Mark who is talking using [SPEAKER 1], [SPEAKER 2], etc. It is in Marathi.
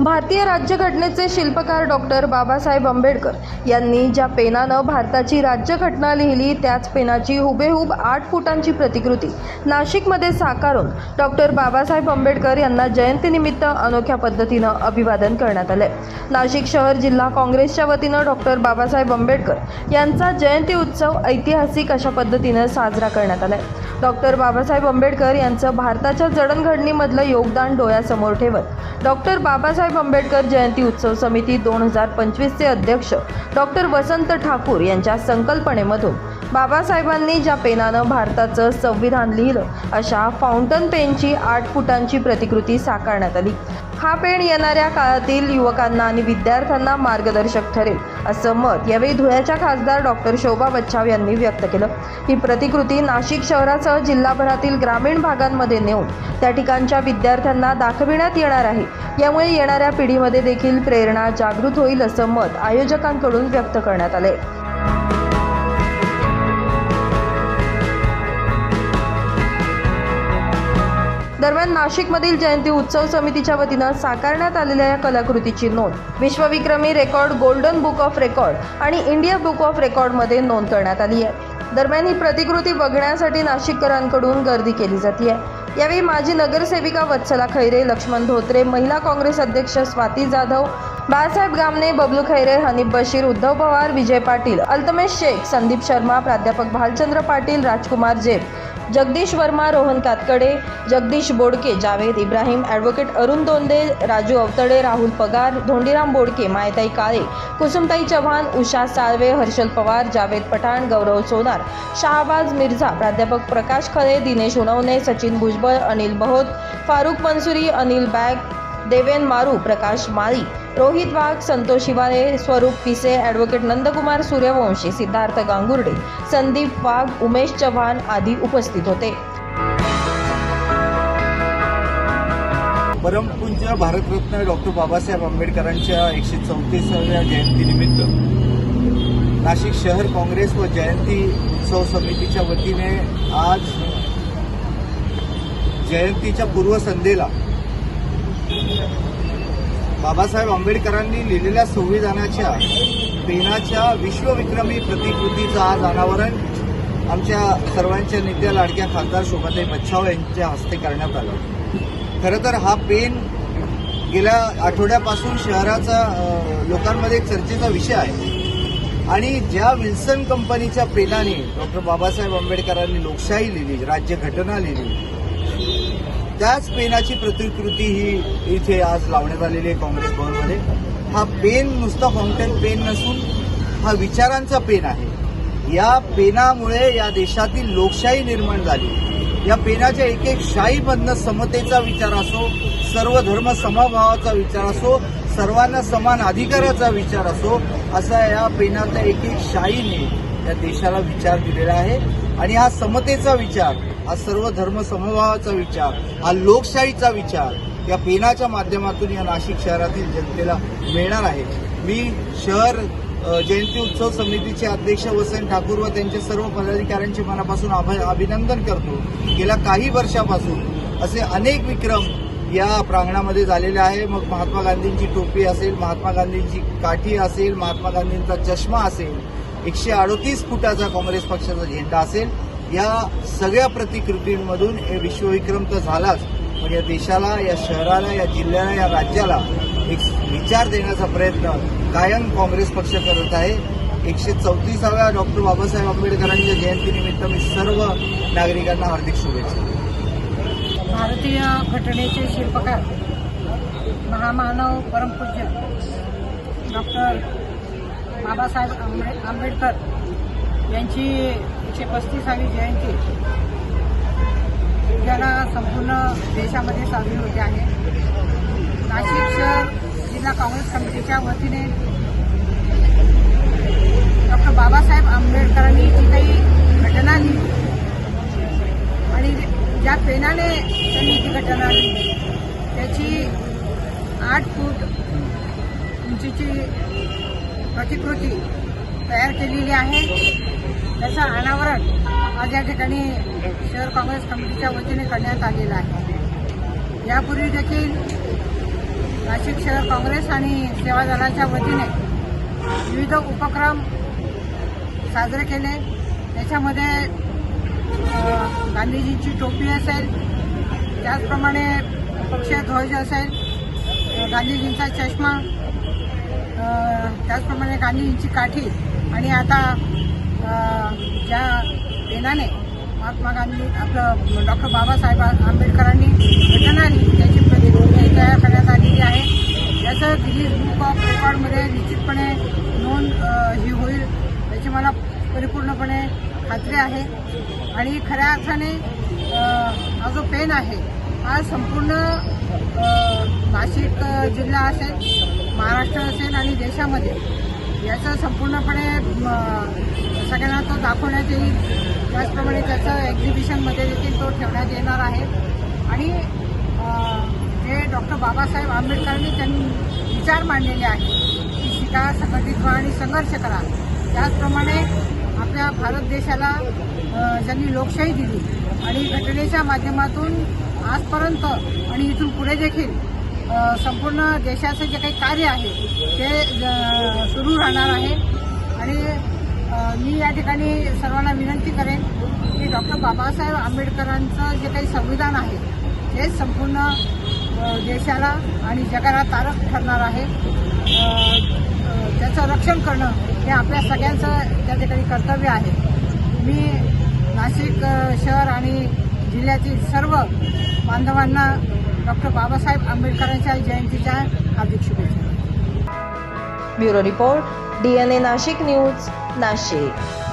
[SPEAKER 1] भारतीय राज्यघटनेचे शिल्पकार डॉक्टर बाबासाहेब आंबेडकर यांनी ज्या पेनानं भारताची राज्यघटना लिहिली त्याच पेनाची हुबेहूब आठ फुटांची प्रतिकृती नाशिकमध्ये साकारून डॉक्टर बाबासाहेब आंबेडकर यांना जयंतीनिमित्त अनोख्या पद्धतीनं अभिवादन करण्यात आले नाशिक शहर जिल्हा काँग्रेसच्या वतीनं डॉक्टर बाबासाहेब आंबेडकर यांचा जयंती उत्सव ऐतिहासिक अशा पद्धतीनं साजरा करण्यात आलाय. डॉक्टर बाबासाहेब आंबेडकर यांचं भारताच्या जडणघडणीमधलं योगदान डोळ्यासमोर ठेवत. डॉक्टर बाबासाहेब आंबेडकर जयंती उत्सव समिती दोन हजार पंचवीसचे अध्यक्ष डॉक्टर वसंत ठाकूर यांच्या संकल्पनेमधून बाबासाहेबांनी ज्या पेनानं भारताचं संविधान लिहिलं अशा फाउंटन पेनची आठ फुटांची प्रतिकृती साकारण्यात आली. हा पेण येणाऱ्या काळातील युवकांना आणि विद्यार्थ्यांना मार्गदर्शक ठरेल असं मत यावेळी धुळ्याच्या खासदार डॉक्टर शोभा बच्छाव यांनी व्यक्त केलं. ही प्रतिकृती नाशिक शहरासह जिल्हाभरातील ग्रामीण भागांमध्ये नेऊन त्या ठिकाणच्या विद्यार्थ्यांना दाखविण्यात येणार आहे. यामुळे येणाऱ्या पिढीमध्ये देखील प्रेरणा जागृत होईल असं मत आयोजकांकडून व्यक्त करण्यात आले दरम्यान नाशिकमधील जयंती उत्सव समितीच्या वतीनं साकारण्यात आलेल्या या कलाकृतीची नोंद विश्वविक्रमी record golden book of record आणि इंडिया बुक ऑफ रेकॉर्डमध्ये नोंद करण्यात आली आहे. दरम्यान ही प्रतिकृती बघण्यासाठी नाशिककरांकडून गर्दी केली जाते. यावेळी माजी नगरसेविका वत्सला खैरे लक्ष्मण धोत्रे महिला काँग्रेस अध्यक्ष स्वाती जाधव बाळासाहेब गामणे बबलू खैरे हनीफ बशीर उद्धव पवार विजय पाटील अल्तमेश शेख संदीप शर्मा प्राध्यापक भालचंद्र पाटील राजकुमार जेब जगदीश वर्मा रोहन कातकडे जगदीश बोडके जावेद इब्राहिम ॲडव्होकेट अरुण दोंदे राजू अवतडे राहुल पगार धोंडीराम बोडके मायताई काळे कुसुमताई चव्हाण उषा साळवे हर्षल पवार जावेद पठाण गौरव सोनार शाहबाज मिर्झा प्राध्यापक प्रकाश खळे दिनेश उणवणे सचिन भुजबळ अनिल बहोत फारुख मनसुरी अनिल बॅग देवेन मारू प्रकाश माळी. रोहित वाघ संतोष हिवाळे स्वरूप पिसे ॲडव्होकेट नंदकुमार सूर्यवंशी सिद्धार्थ गांगुर्डे संदीप वाघ उमेश चव्हाण आदी उपस्थित होते.
[SPEAKER 2] परमपूज्य भारतरत्न डॉक्टर बाबासाहेब आंबेडकरांच्या एकशे चौतीसाव्या जयंतीनिमित्त नाशिक शहर काँग्रेस व जयंती उत्सव समितीच्या वतीने आज जयंतीच्या पूर्वसंध्येला बाबासाहेब आंबेडकरांनी लिहिलेल्या संविधानाच्या पेनाच्या विश्वविक्रमी प्रतिकृतीचं आज अनावरण आमच्या सर्वांच्या नेत्या लाडक्या खासदार शोभाताई बच्छाव यांच्या हस्ते करण्यात आलं. खरं तर हा पेन गेल्या आठवड्यापासून शहराचा लोकांमध्ये एक चर्चेचा विषय आहे. आणि ज्या विल्सन कंपनीच्या पेनाने डॉक्टर बाबासाहेब आंबेडकरांनी लोकशाही लिहिली राज्यघटना लिहिली त्याच पेनाची प्रतिकृती ही इथे आज लावण्यात आलेली आहे काँग्रेस भवनमध्ये. हा पेन नुसता फाउंटेन पेन नसून हा विचारांचा पेन आहे. या पेनामुळे या देशातील लोकशाही निर्माण झाली. या पेनाच्या एक एक शाहीमधनं समतेचा विचार असो सर्व धर्म समभावाचा विचार असो सर्वांना समान अधिकाराचा विचार असो असा या पेनाच्या एक एक शाहीने या देशाला विचार दिलेला आहे. आणि हा समतेचा विचार हा सर्व धर्म समभावाचा विचार हा लोकशाहीचा विचार या पेनाच्या माध्यमातून या नाशिक शहरातील जनतेला मिळणार आहे. मी शहर जयंती उत्सव समितीचे अध्यक्ष वसंत ठाकूर व त्यांच्या सर्व पदाधिकाऱ्यांचे मनापासून अभिनंदन करतो. गेल्या काही वर्षापासून असे अनेक विक्रम या प्रांगणामध्ये झालेले आहे. मग महात्मा गांधींची टोपी असेल महात्मा गांधींची काठी असेल महात्मा गांधींचा चष्मा असेल एकशे अडोतीस फुटाचा काँग्रेस पक्षाचा झेंडा असेल या सगळ्या प्रतिकृतींमधून हे विश्वविक्रम तर झालाच पण या देशाला या शहराला या जिल्ह्याला या राज्याला एक विचार देण्याचा प्रयत्न कायम काँग्रेस पक्ष करत आहे. एकशे चौतीसाव्या डॉक्टर बाबासाहेब आंबेडकरांच्या जयंतीनिमित्त मी सर्व नागरिकांना हार्दिक शुभेच्छा
[SPEAKER 3] भारतीय घटनेचे शिल्पकार महामानव परमपूज्य डॉक्टर बाबासाहेब आंबेडकर यांची एकशे पस्तीसावी जयंती. उद्याला संपूर्ण देशामध्ये साजरी होते आहे. नाशिक शहर जिल्हा काँग्रेस समितीच्या वतीने डॉक्टर बाबासाहेब आंबेडकरांनी जी काही घटना लिहिली आणि ज्या पेनाने त्यांनी ती घटना लिहिली त्याची आठ फूट उंचीची प्रतिकृती तयार केलेली आहे. त्याचं अनावरण आज या ठिकाणी शहर काँग्रेस कमिटीच्या वतीने करण्यात आलेलं आहे. यापूर्वी देखील नाशिक शहर काँग्रेस आणि सेवा दलाच्या वतीने विविध उपक्रम साजरे केले. त्याच्यामध्ये गांधीजींची टोपी असेल त्याचप्रमाणे पक्षीय ध्वज असेल गांधीजींचा चष्मा त्याचप्रमाणे गांधीजींची काठी आणि आता ज्या पेनाने महात्मा गांधी आपलं डॉक्टर बाबासाहेब आंबेडकरांनी घटनाने त्याची प्रतिकृती तयार करण्यात आलेली आहे. याचं गिनीज बुक ऑफ रेकॉर्डमध्ये निश्चितपणे नोंद ही होईल याची मला परिपूर्णपणे खात्री आहे. आणि खऱ्या अर्थाने हा जो पेन आहे हा संपूर्ण नाशिक जिल्हा असेल महाराष्ट्र असेल आणि देशामध्ये याचं संपूर्णपणे सगळ्यांना तो दाखवण्यात येईल. त्याचप्रमाणे त्याचं एक्झिबिशनमध्ये देखील तो ठेवण्यात येणार आहे. आणि जे डॉक्टर बाबासाहेब आंबेडकरांनी त्यांनी विचार मांडलेले आहेत की शिका संघटित व्हा आणि संघर्ष करा. त्याचप्रमाणे आपल्या भारत देशाला ज्यांनी लोकशाही दिली आणि घटनेच्या माध्यमातून आजपर्यंत आणि इथून पुढे देखील संपूर्ण देशाचं जे काही कार्य आहे ते सुरू राहणार आहे. आणि मी या ठिकाणी सर्वांना विनंती करेन की डॉक्टर बाबासाहेब आंबेडकरांचं जे काही संविधान आहे ते संपूर्ण देशाला आणि जगाला तारक ठरणार आहे. त्याचं रक्षण करणं हे आपल्या सगळ्यांचं त्या ठिकाणी कर्तव्य आहे. मी नाशिक शहर आणि जिल्ह्यातील सर्व बांधवांना डॉक्टर बाबासाहेब आंबेडकरांच्या जयंतीच्या हार्दिक शुभेच्छा.
[SPEAKER 1] Bureau report D N A Nashik news. Nashik